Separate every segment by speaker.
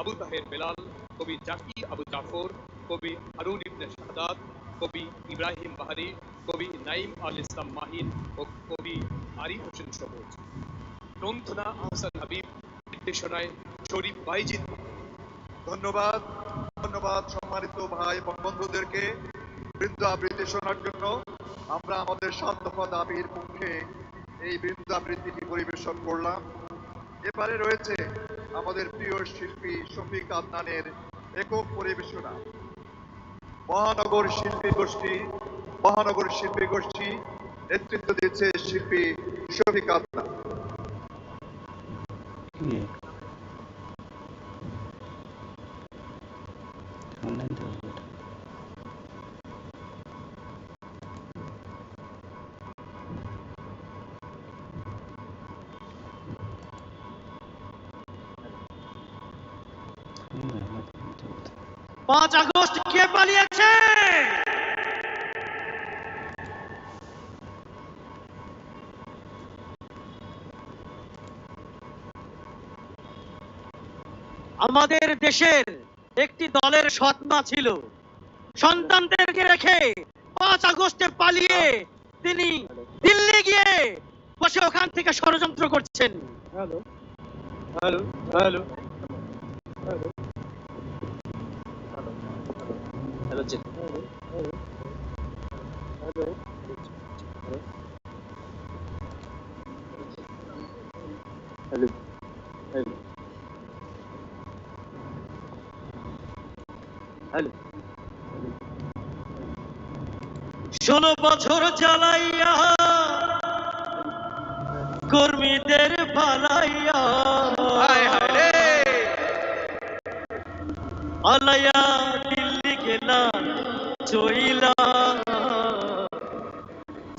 Speaker 1: আবু তাহের বেলাল, কবি জাকি আবু জাফর, কবি হারুন ইবনে শাহাদাত কবি ইব্রাহিম বাহারি, কবি নাইম আল ইসলাম মাহিন ও কবি আরি হোসেন সবুজ। গ্রন্থনা আহসান হাবিব, নির্দেশনায় শরীফ বাইজিদ।
Speaker 2: ধন্যবাদ ধন্যবাদ সম্মানিত ভাই বন্ধুদেরকে বৃদ্ধ আবৃত্তি শোনার জন্য। আমরা আমাদের সাত দফা দাবির মুখে এই বৃদ্ধ আবৃত্তিটি পরিবেশন করলাম। এবারে রয়েছে আমাদের প্রিয় শিল্পী শফিক আদনানের একক পরিবেশনা। মহানগর শিল্পী গোষ্ঠী, মহানগর শিল্পী গোষ্ঠী নেতৃত্ব দিচ্ছে শিল্পী শফিক আদনান
Speaker 3: পাঁচ আগস্ট কে পালিয়েছে? আমাদের দেশের একটি দলের সৎমা ছিল। সন্তানদেরকে রেখে পাঁচ আগস্টে পালিয়ে তিনি দিল্লি গিয়ে বসে ওখান থেকে ষড়যন্ত্র করছেন।
Speaker 1: Hello hello hello. Hello hello hello. Hello.
Speaker 3: ষোলো বছর চালাইয়া কর্মীদের পালাইয়া আলাইয়া চইলা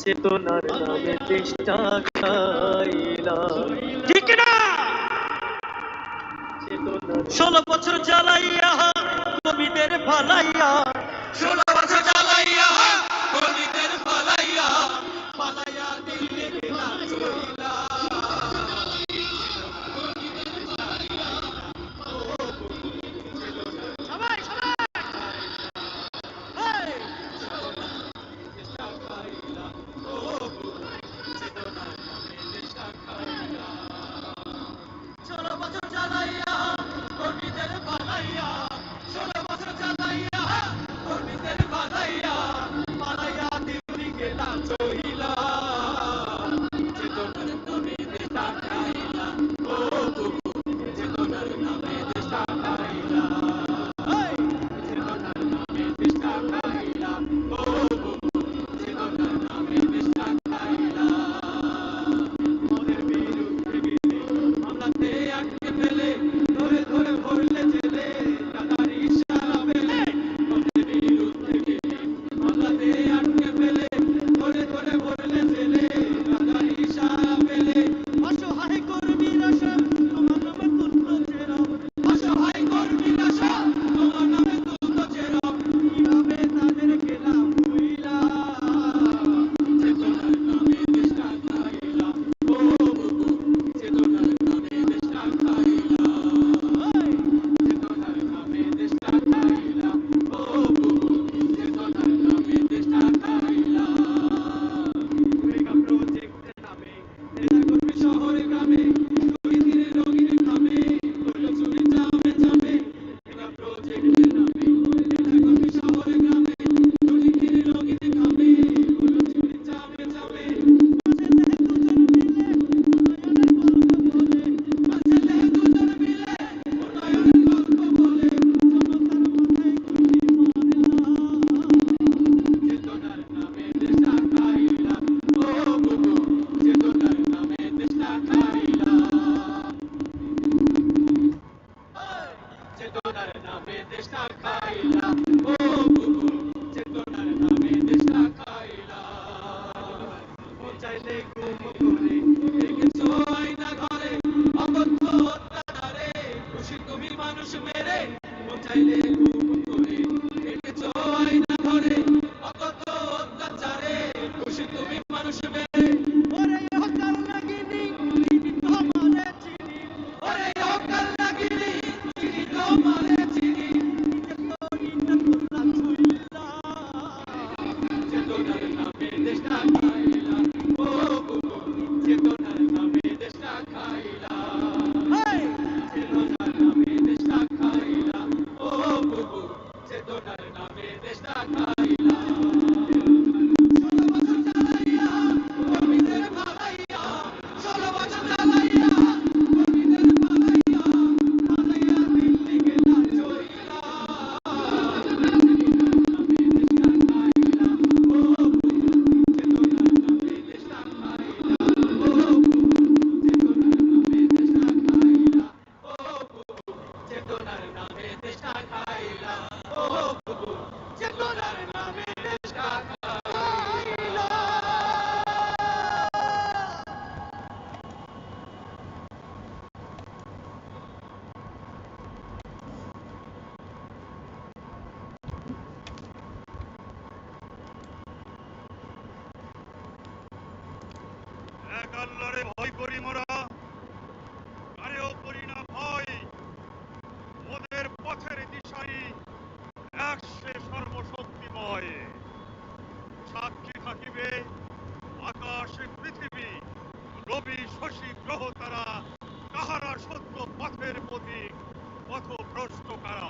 Speaker 3: চেতনার নামে চেষ্টা খাইলা। ঠিক না ষোলো বছর চালাইয়া কবিদের ফালাইয়া
Speaker 4: শশী গ্রহ তারা কাহারা সত্য পথের প্রতীক পথ ভ্রষ্ট কারা?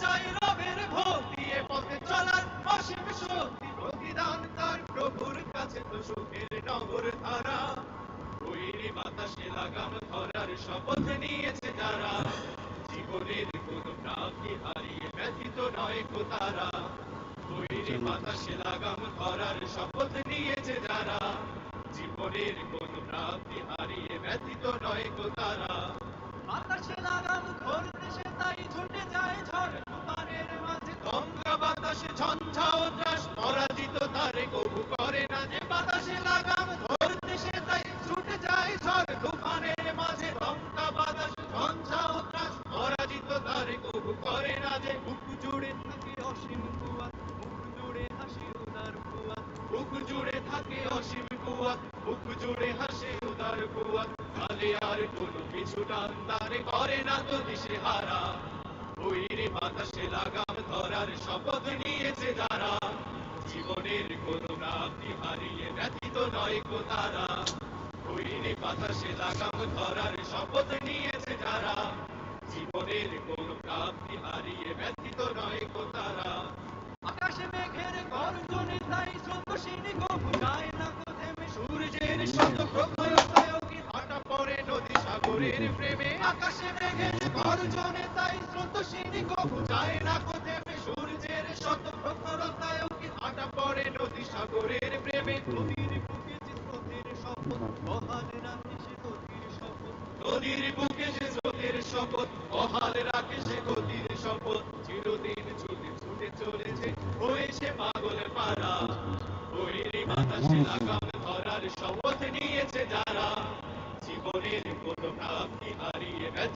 Speaker 3: চাই রবের ভক্তিয়ে পথে চলার অসীম শক্তি প্রতিদান তার প্রভুর কাছে তো সুখের নগর ধারা। তৈরি বাতাসে লাগানো ধরার শপথ নিয়েছে যারা। জীবনের কোন প্রাপ্তি হারিয়ে ব্যথিত নয় কো তারা। তৈরি বাতাসে লাগাম ধরার শপথ নিয়েছে যারা। জীবনের কোন প্রাপ্তি হারিয়ে ব্যথিত নয় কো তারা। বাতাসে লাগাম ঘোর দেশে তাই ছুটে যায় ঝড় তুফানের মাঝে। গঙ্গা বাতাসে ঝঞ্ঝা ও পরাজিত তারে কবু করে না যে বাতাসে লাগাম 情熱愛スロット心理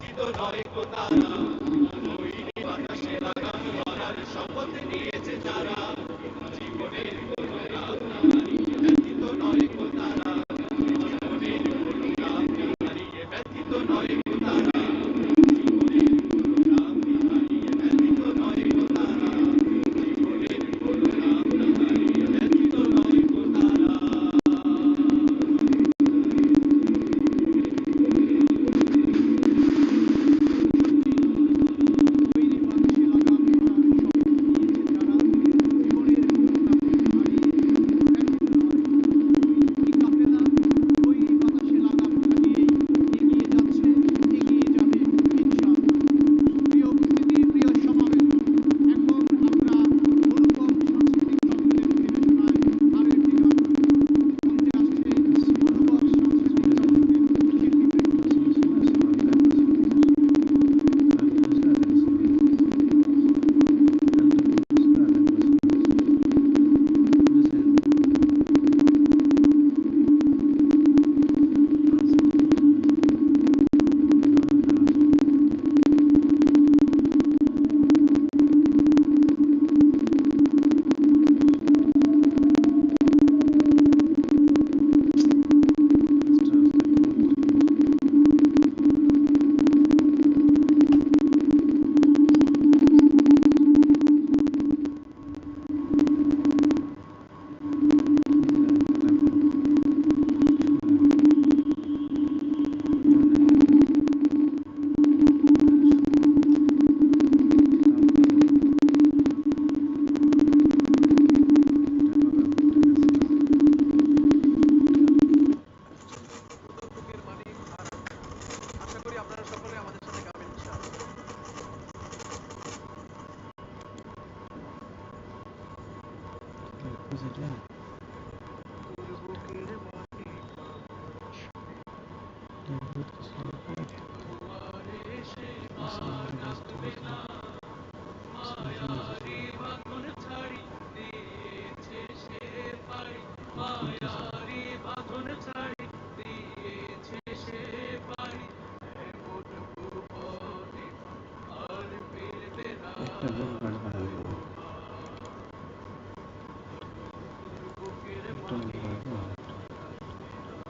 Speaker 3: চিন্তিত নয়
Speaker 5: কোথায়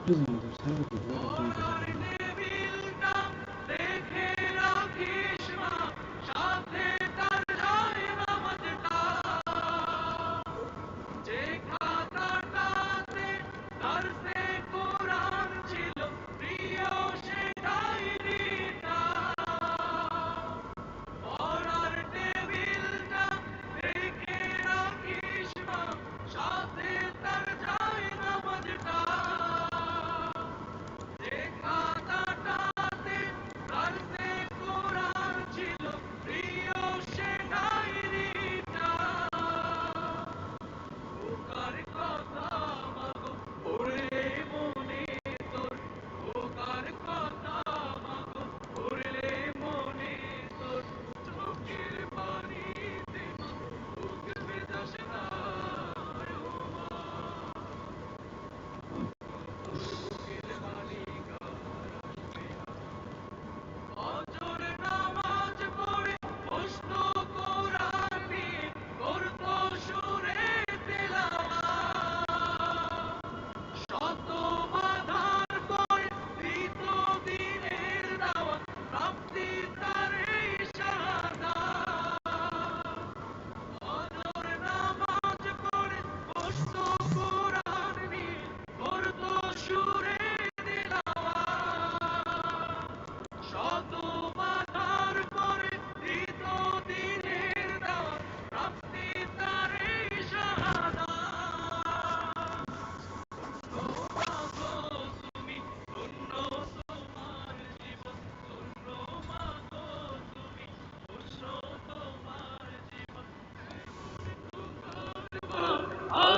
Speaker 5: Bizim de sarı bir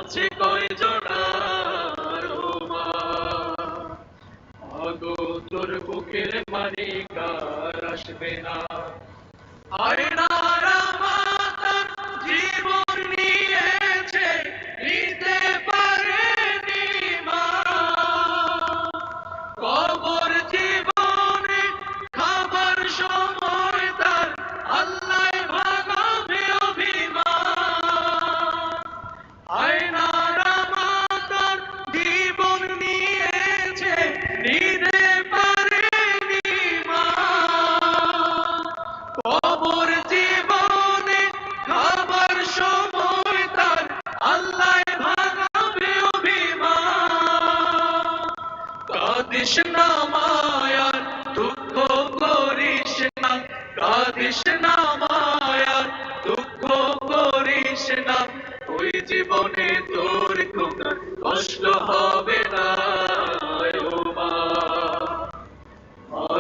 Speaker 5: আছে কই জোড়ার তোর বুকের মালিকার আসবে না।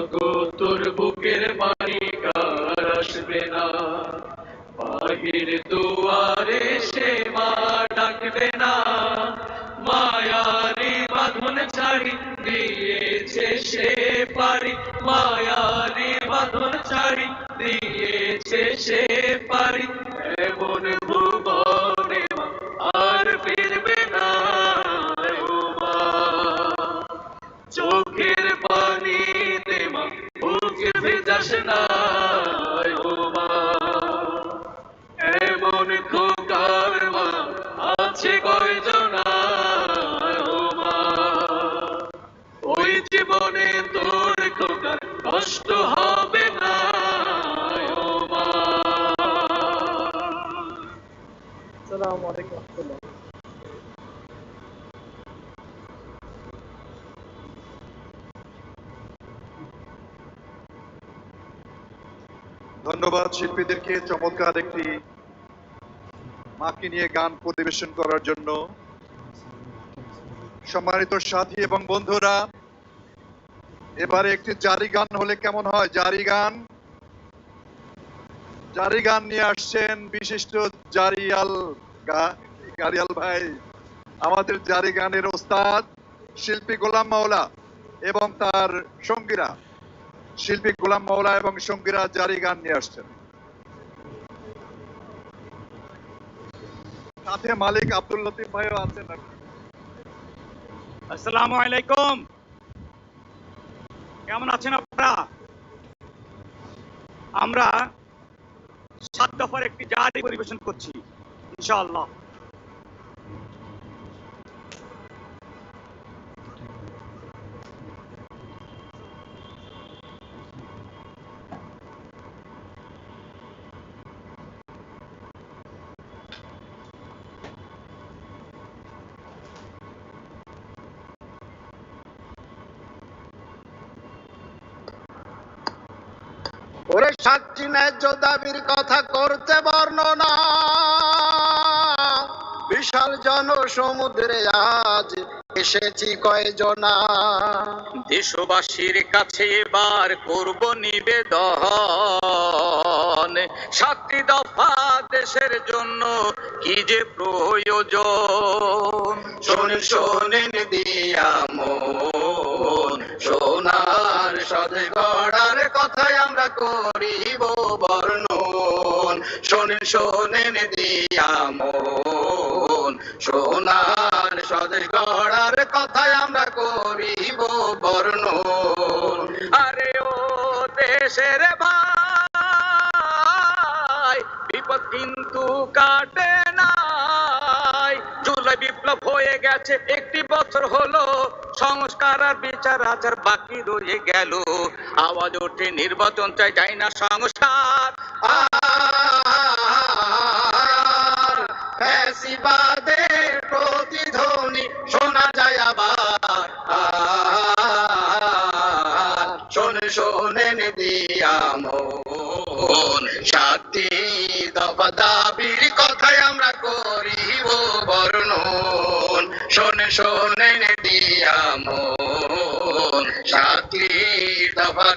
Speaker 5: মাগো তোর বুকের বাড়ি কার আসবে না। বাহির দুয়ারে সে মা ডাকবে না। মায়ারি বাঁধন ছাড়ি এমন খোকার মা আছে কয়জনা ওই জীবনে তোর খোকার কষ্ট হবে না
Speaker 6: আসসালামু আলাইকুম
Speaker 2: ধন্যবাদ শিল্পীদেরকে চমৎকার একটি মাকে নিয়ে গান পরিবেশন করার জন্য। সম্মানিত সাথী এবং বন্ধুরা, এবারে একটি জারি গান হলে কেমন হয়? জারি গান। জারি গান নিয়ে আসছেন বিশিষ্ট জারিয়াল গারিয়াল ভাই। আমাদের জারি গানের ওস্তাদ, শিল্পী গোলাম মাওলা এবং তার সঙ্গীরা। শিল্পী গোলাম মাওলা এবং সঙ্গীরা জারি গান নিয়ে আসছেন। সাথে মালিক আব্দুল লতিফ ভাইও আছেন
Speaker 4: আসসালামু আলাইকুম। কেমন আছেন আপনারা? আমরা সাত দফার একটি জাতি পরিবেশন করছি, ইনশাআল্লাহ।
Speaker 7: ন্যায্য দাবির কথা করতে বর্ণনা। বিশাল জনসমুদ্রে আজ এসেছি
Speaker 5: দেশবাসীর কাছে এবার করব নিবেদন। সাতটি দফা দেশের জন্য কি যে প্রয়োজন? শোন শোনেন দিয়া সোনার সাথে গড়ার কথাই আমরা করিব বর্ণন। শোনেন শোনেন দিয়া মন। সোনার সাথে গড়ার কথাই আমরা করিব বর্ণন। আরে ও দেশের ভাই, বিপদ কিন্তু কাটে গেছে, একটি বছর হলো, সংস্কার আর বিচার আচার বাকি রয়ে গেল। আওয়াজ ওঠে, নির্বাচন চাই চাই না সংস্কার।
Speaker 7: প্রতিধ্বনি শোনা যায় আবার। শোনে শোনেন দিয়া মন সাতটি দফা দাবির কথাই আমরা করিব। বর্ণন। শোনে শোনেন দিয়া মন সাতটি দফা